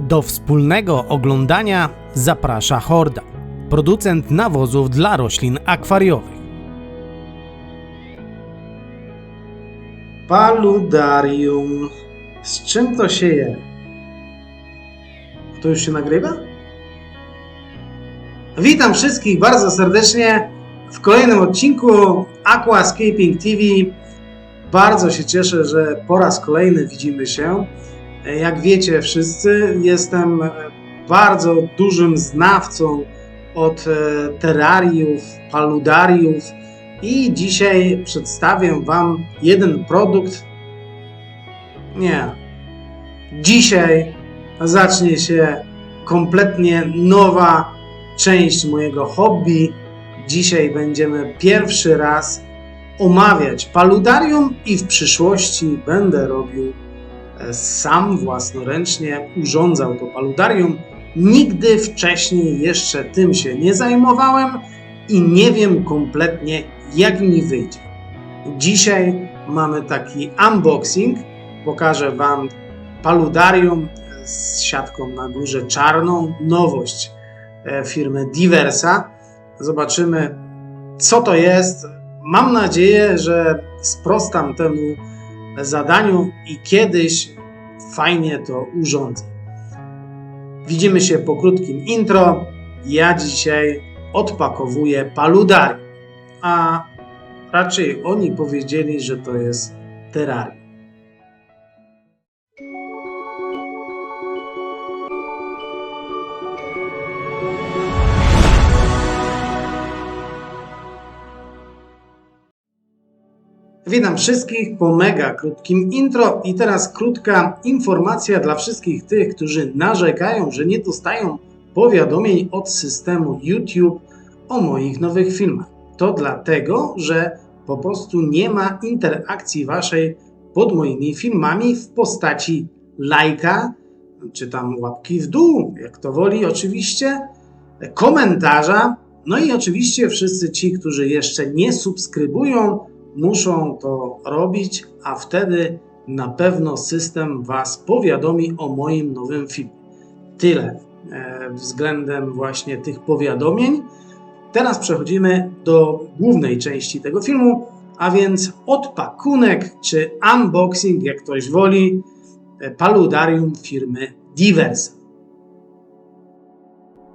Do wspólnego oglądania zaprasza Horda, producent nawozów dla roślin akwariowych. Paludarium. Z czym to się je? To już się nagrywa? Witam wszystkich bardzo serdecznie w kolejnym odcinku Aquascaping TV. Bardzo się cieszę, że po raz kolejny widzimy się. Jak wiecie wszyscy, jestem bardzo dużym znawcą od e, terrariów, paludariów i dzisiaj przedstawię Wam jeden produkt. Nie. Dzisiaj zacznie się kompletnie nowa część mojego hobby. Dzisiaj będziemy pierwszy raz omawiać paludarium i w przyszłości będę robił e, sam własnoręcznie, urządzał to paludarium. Nigdy wcześniej jeszcze tym się nie zajmowałem i nie wiem kompletnie jak mi wyjdzie. Dzisiaj mamy taki unboxing. Pokażę Wam paludarium z siatką na górze czarną. Nowość e, firmy Diversa. Zobaczymy, co to jest. Mam nadzieję, że sprostam temu zadaniu i kiedyś fajnie to urządzę. Widzimy się po krótkim intro. Ja dzisiaj odpakowuję paludarium, a raczej oni powiedzieli, że to jest terrarium. Witam wszystkich po mega krótkim intro i teraz krótka informacja dla wszystkich tych, którzy narzekają, że nie dostają powiadomień od systemu YouTube o moich nowych filmach. To dlatego, że po prostu nie ma interakcji waszej pod moimi filmami w postaci lajka, czy tam łapki w dół, jak to woli oczywiście, komentarza, no i oczywiście wszyscy ci, którzy jeszcze nie subskrybują, muszą to robić, a wtedy na pewno system Was powiadomi o moim nowym filmie. Tyle e, względem właśnie tych powiadomień. Teraz przechodzimy do głównej części tego filmu, a więc odpakunek czy unboxing, jak ktoś woli, e, paludarium firmy Diversa.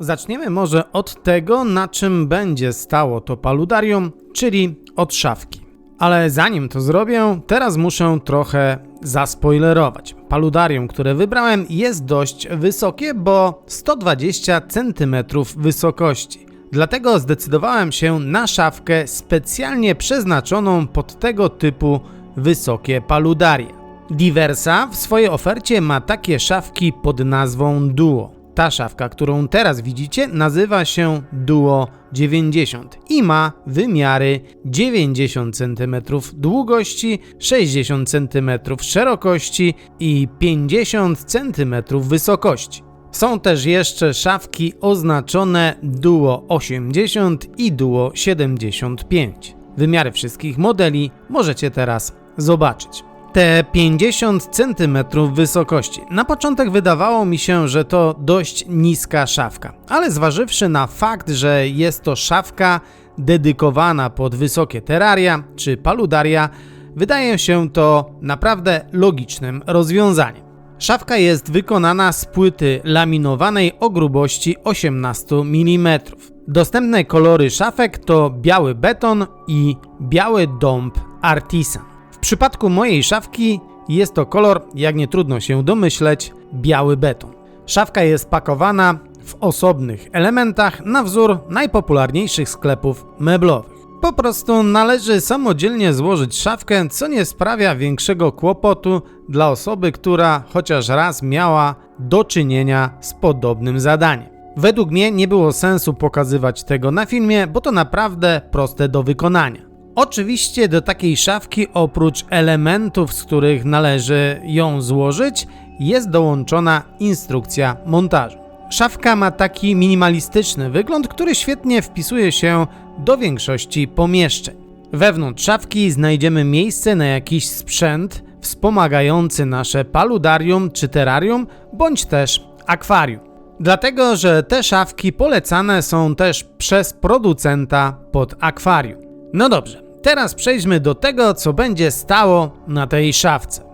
Zaczniemy może od tego, na czym będzie stało to paludarium, czyli od szafki. Ale zanim to zrobię, teraz muszę trochę zaspoilerować. Paludarium, które wybrałem, jest dość wysokie, bo 120 cm wysokości. Dlatego zdecydowałem się na szafkę specjalnie przeznaczoną pod tego typu wysokie paludaria. Diversa w swojej ofercie ma takie szafki pod nazwą Duo. Ta szafka, którą teraz widzicie, nazywa się Duo 90 i ma wymiary 90 cm długości, 60 cm szerokości i 50 cm wysokości. Są też jeszcze szafki oznaczone Duo 80 i Duo 75. Wymiary wszystkich modeli możecie teraz zobaczyć te 50 cm wysokości. Na początek wydawało mi się, że to dość niska szafka, ale zważywszy na fakt, że jest to szafka dedykowana pod wysokie terraria czy paludaria, wydaje się to naprawdę logicznym rozwiązaniem. Szafka jest wykonana z płyty laminowanej o grubości 18 mm. Dostępne kolory szafek to biały beton i biały dąb artisan. Przypadku mojej szafki jest to kolor, jak nie trudno się domyśleć, biały beton. Szafka jest pakowana w osobnych elementach na wzór najpopularniejszych sklepów meblowych. Po prostu należy samodzielnie złożyć szafkę, co nie sprawia większego kłopotu dla osoby, która chociaż raz miała do czynienia z podobnym zadaniem. Według mnie nie było sensu pokazywać tego na filmie, bo to naprawdę proste do wykonania. Oczywiście do takiej szafki oprócz elementów, z których należy ją złożyć, jest dołączona instrukcja montażu. Szafka ma taki minimalistyczny wygląd, który świetnie wpisuje się do większości pomieszczeń. Wewnątrz szafki znajdziemy miejsce na jakiś sprzęt wspomagający nasze paludarium czy terrarium, bądź też akwarium. Dlatego, że te szafki polecane są też przez producenta pod akwarium. No dobrze, teraz przejdźmy do tego, co będzie stało na tej szafce.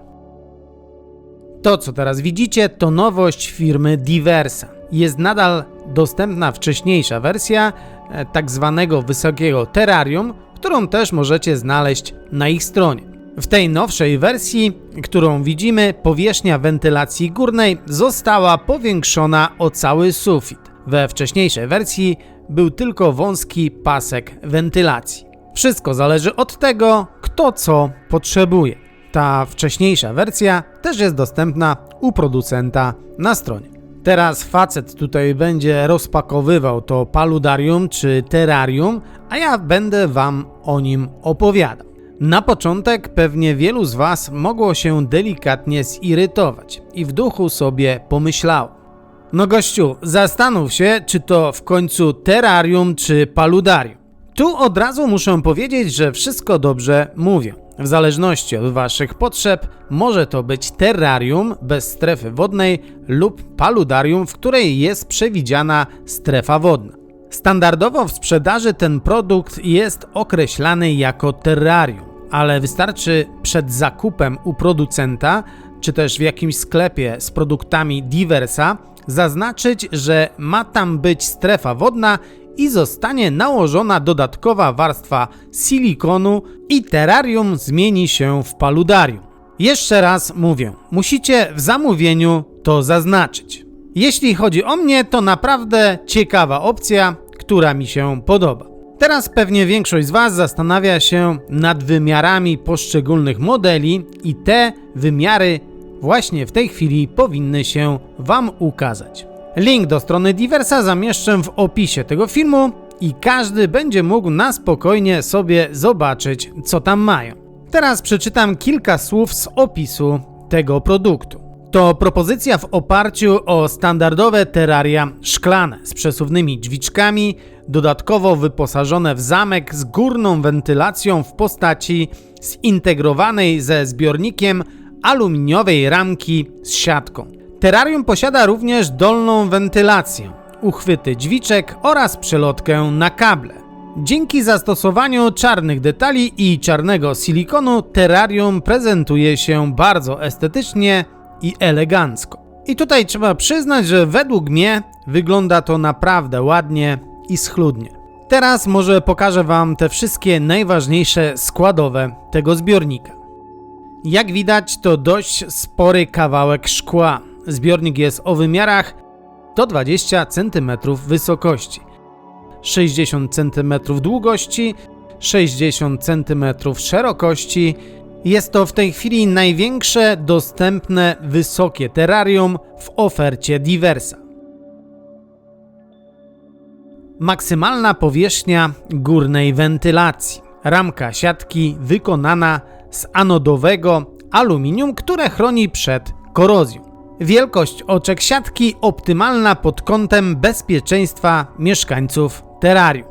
To, co teraz widzicie, to nowość firmy Diversa. Jest nadal dostępna wcześniejsza wersja e, tak zwanego wysokiego terrarium, którą też możecie znaleźć na ich stronie. W tej nowszej wersji, którą widzimy, powierzchnia wentylacji górnej została powiększona o cały sufit. We wcześniejszej wersji był tylko wąski pasek wentylacji. Wszystko zależy od tego, kto co potrzebuje. Ta wcześniejsza wersja też jest dostępna u producenta na stronie. Teraz facet tutaj będzie rozpakowywał to paludarium czy terrarium, a ja będę Wam o nim opowiadał. Na początek pewnie wielu z Was mogło się delikatnie zirytować i w duchu sobie pomyślało. No gościu, zastanów się, czy to w końcu terrarium czy paludarium. Tu od razu muszę powiedzieć, że wszystko dobrze mówię. W zależności od Waszych potrzeb może to być terrarium bez strefy wodnej lub paludarium, w której jest przewidziana strefa wodna. Standardowo w sprzedaży ten produkt jest określany jako terrarium, ale wystarczy przed zakupem u producenta czy też w jakimś sklepie z produktami Diversa zaznaczyć, że ma tam być strefa wodna i zostanie nałożona dodatkowa warstwa silikonu i terrarium zmieni się w paludarium. Jeszcze raz mówię, musicie w zamówieniu to zaznaczyć. Jeśli chodzi o mnie, to naprawdę ciekawa opcja, która mi się podoba. Teraz pewnie większość z Was zastanawia się nad wymiarami poszczególnych modeli i te wymiary właśnie w tej chwili powinny się Wam ukazać. Link do strony Diversa zamieszczę w opisie tego filmu i każdy będzie mógł na spokojnie sobie zobaczyć, co tam mają. Teraz przeczytam kilka słów z opisu tego produktu. To propozycja w oparciu o standardowe terraria szklane z przesuwnymi drzwiczkami, dodatkowo wyposażone w zamek z górną wentylacją w postaci zintegrowanej ze zbiornikiem aluminiowej ramki z siatką. Terrarium posiada również dolną wentylację, uchwyty drzwiczek oraz przelotkę na kable. Dzięki zastosowaniu czarnych detali i czarnego silikonu terrarium prezentuje się bardzo estetycznie i elegancko. I tutaj trzeba przyznać, że według mnie wygląda to naprawdę ładnie i schludnie. Teraz może pokażę Wam te wszystkie najważniejsze składowe tego zbiornika. Jak widać, to dość spory kawałek szkła. Zbiornik jest o wymiarach do 20 cm wysokości, 60 cm długości, 60 cm szerokości. Jest to w tej chwili największe dostępne wysokie terrarium w ofercie Diversa. Maksymalna powierzchnia górnej wentylacji. Ramka siatki wykonana z anodowego aluminium, które chroni przed korozją. Wielkość oczek siatki optymalna pod kątem bezpieczeństwa mieszkańców terrarium.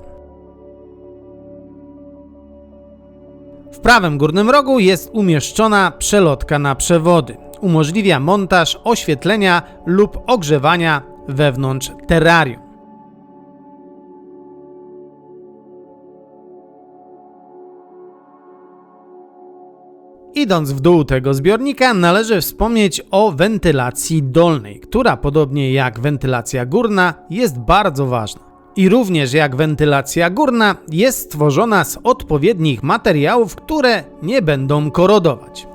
W prawym górnym rogu jest umieszczona przelotka na przewody. Umożliwia montaż oświetlenia lub ogrzewania wewnątrz terrarium. Idąc w dół tego zbiornika, należy wspomnieć o wentylacji dolnej, która podobnie jak wentylacja górna jest bardzo ważna. I również jak wentylacja górna jest stworzona z odpowiednich materiałów, które nie będą korodować.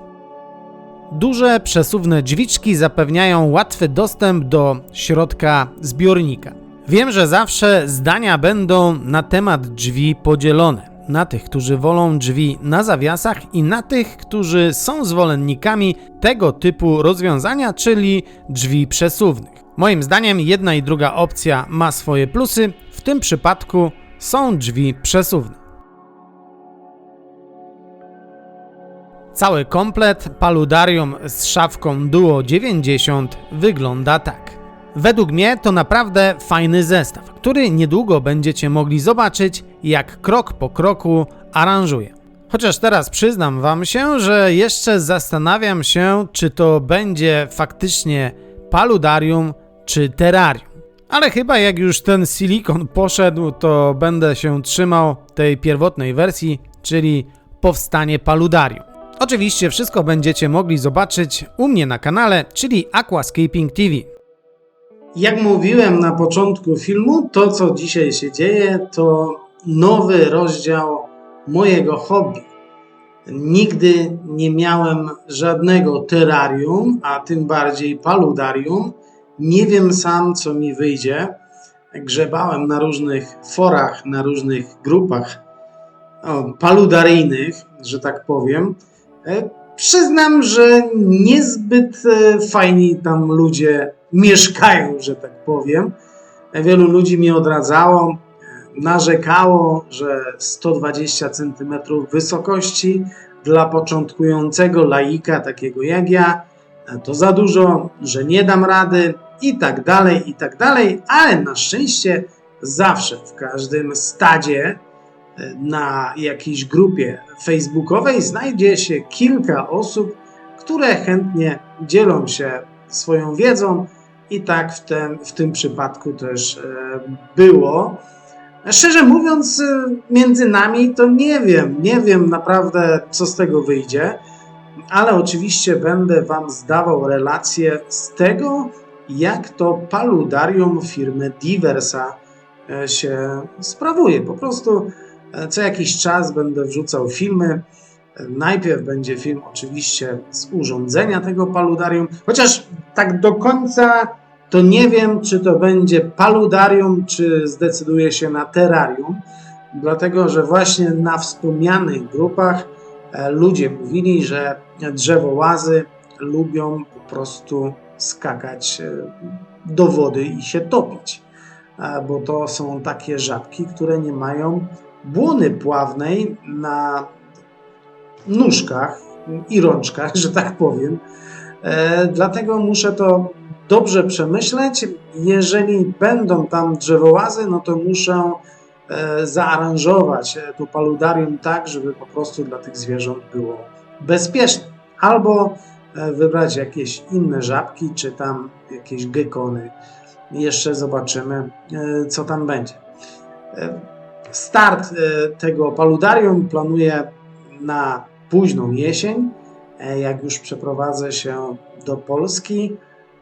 Duże przesuwne drzwiczki zapewniają łatwy dostęp do środka zbiornika. Wiem, że zawsze zdania będą na temat drzwi podzielone na tych, którzy wolą drzwi na zawiasach i na tych, którzy są zwolennikami tego typu rozwiązania, czyli drzwi przesuwnych. Moim zdaniem jedna i druga opcja ma swoje plusy, w tym przypadku są drzwi przesuwne. Cały komplet paludarium z szafką Duo 90 wygląda tak. Według mnie to naprawdę fajny zestaw, który niedługo będziecie mogli zobaczyć, jak krok po kroku aranżuje. Chociaż teraz przyznam Wam się, że jeszcze zastanawiam się, czy to będzie faktycznie paludarium, czy terrarium. Ale chyba jak już ten silikon poszedł, to będę się trzymał tej pierwotnej wersji, czyli powstanie paludarium. Oczywiście wszystko będziecie mogli zobaczyć u mnie na kanale, czyli Aquascaping TV. Jak mówiłem na początku filmu, to co dzisiaj się dzieje, to nowy rozdział mojego hobby. Nigdy nie miałem żadnego terrarium, a tym bardziej paludarium. Nie wiem sam, co mi wyjdzie. Grzebałem na różnych forach, na różnych grupach paludaryjnych, że tak powiem. E, Przyznam, że niezbyt e, fajni tam ludzie mieszkają, że tak powiem. E, Wielu ludzi mi odradzało, e, narzekało, że 120 cm wysokości dla początkującego laika, takiego jak ja, e, to za dużo, że nie dam rady i tak dalej, i tak dalej, ale na szczęście zawsze w każdym stadzie na jakiejś grupie facebookowej znajdzie się kilka osób, które chętnie dzielą się swoją wiedzą i tak w tym, w tym przypadku też e, było. Szczerze mówiąc, e, między nami to nie wiem, nie wiem naprawdę, co z tego wyjdzie, ale oczywiście będę Wam zdawał relacje z tego, jak to paludarium firmy Diversa e, się sprawuje. Po prostu Co jakiś czas będę wrzucał filmy. Najpierw będzie film oczywiście z urządzenia tego paludarium, chociaż tak do końca to nie wiem, czy to będzie paludarium, czy zdecyduje się na terrarium, dlatego że właśnie na wspomnianych grupach e, ludzie mówili, że drzewołazy lubią po prostu skakać e, do wody i się topić, e, bo to są takie żabki, które nie mają błony pławnej na nóżkach i rączkach, że tak powiem. Dlatego muszę to dobrze przemyśleć. Jeżeli będą tam drzewołazy, no to muszę e, zaaranżować e, to paludarium tak, żeby po prostu dla tych zwierząt było bezpieczne. Albo e, wybrać jakieś inne żabki, czy tam jakieś gekony. Jeszcze zobaczymy, co tam będzie. Start tego paludarium planuję na późną jesień, jak już przeprowadzę się do Polski.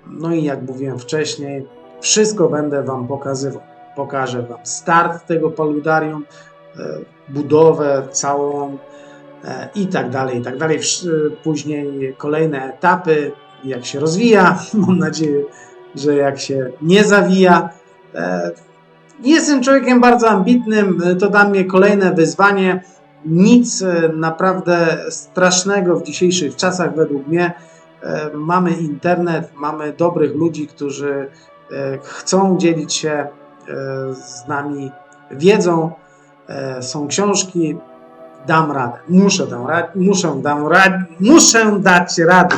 No i jak mówiłem wcześniej, wszystko będę Wam pokazywał. Pokażę Wam start tego paludarium, e, budowę całą e, i tak dalej, i tak dalej. Wsz- Później kolejne etapy, jak się rozwija. Mam nadzieję, że jak się nie zawija. E, Jestem człowiekiem bardzo ambitnym, to dla mnie kolejne wyzwanie. Nic e, naprawdę strasznego w dzisiejszych czasach według mnie. E, Mamy internet, mamy dobrych ludzi, którzy e, chcą dzielić się e, z nami wiedzą. Są książki, dam radę. Muszę, dam ra- muszę, dam ra- muszę dać radę.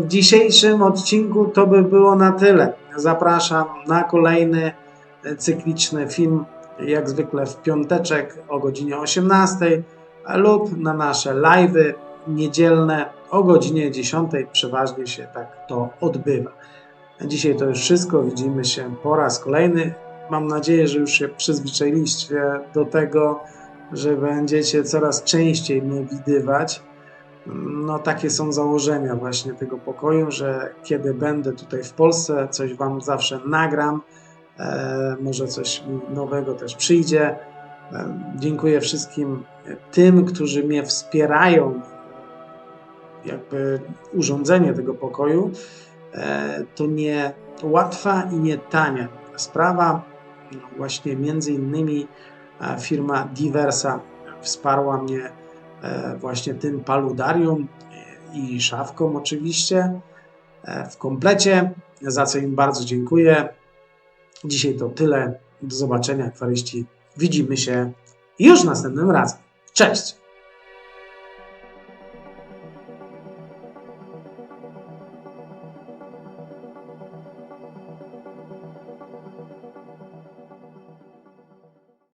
W dzisiejszym odcinku to by było na tyle. Zapraszam na kolejny cykliczny film, jak zwykle w piąteczek o godzinie 18 lub na nasze live'y niedzielne o godzinie 10. Przeważnie się tak to odbywa. Dzisiaj to już wszystko. Widzimy się po raz kolejny. Mam nadzieję, że już się przyzwyczailiście do tego, że będziecie coraz częściej mnie widywać. No, takie są założenia właśnie tego pokoju, że kiedy będę tutaj w Polsce, coś Wam zawsze nagram, e, może coś nowego też przyjdzie. E, dziękuję wszystkim tym, którzy mnie wspierają, jakby urządzenie tego pokoju. E, to nie łatwa i nie tania sprawa. Właśnie między innymi e, firma Diversa wsparła mnie e, właśnie tym paludarium i szafką oczywiście w komplecie, za co im bardzo dziękuję. Dzisiaj to tyle. Do zobaczenia, akwaryści. Widzimy się już następnym razem. Cześć!